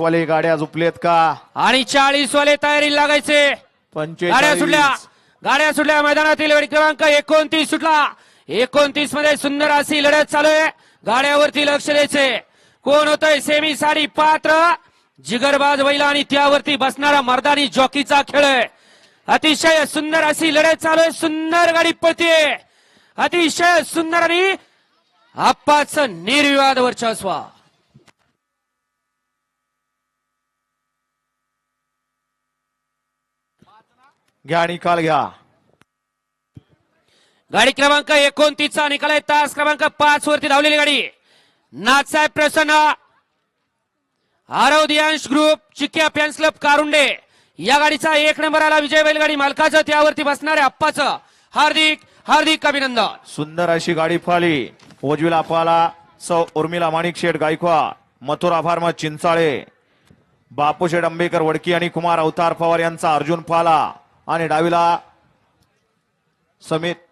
वाले गाड्या झुपलेत का? आणि चाळीस वाले तयारी लागायचे. गाड्या सुटल्या. गाड्या सुटल्या. मैदानातील गडी क्रमांक एकोणतीस सुटला. एकोणतीसमध्ये सुंदर अशी लढत चालू आहे. गाड्यावरती लक्ष द्यायचे. कोण होतंय? सेमी साडी पात्र. जिगरबाज बैला आणि त्यावरती बसणारा मर्दानी जॉकीचा खेळ आहे. अतिशय सुंदर अशी लढत चालू आहे. सुंदर गाडी पळते अतिशय सुंदर आणि आप्पाच निर्विवाद वर्चस्व. घ्या निकाल घ्या. गाडी क्रमांक एकोणतीसचा निकाल आहे. तास क्रमांक पाच वरती धावलेली गाडी. Nathsaheb Prasanna Aarav Diyansh group Chikya fans club Karunde. या गाडीचा एक नंबर आला विजय बैलगाडी मालकाचं. त्यावरती बसणाऱ्या अप्पाचं हार्दिक हार्दिक अभिनंदन. सुंदर अशी गाडी पळाली. उजवीला पाला सौ उर्मिला माणिक शेठ गायकवाड मथुरा फार्म चिंचाळे. बापूशेठ आंबेकर वडकी आणि कुमार अवतार पवार यांचा अर्जुन पाला आणि डावीला समित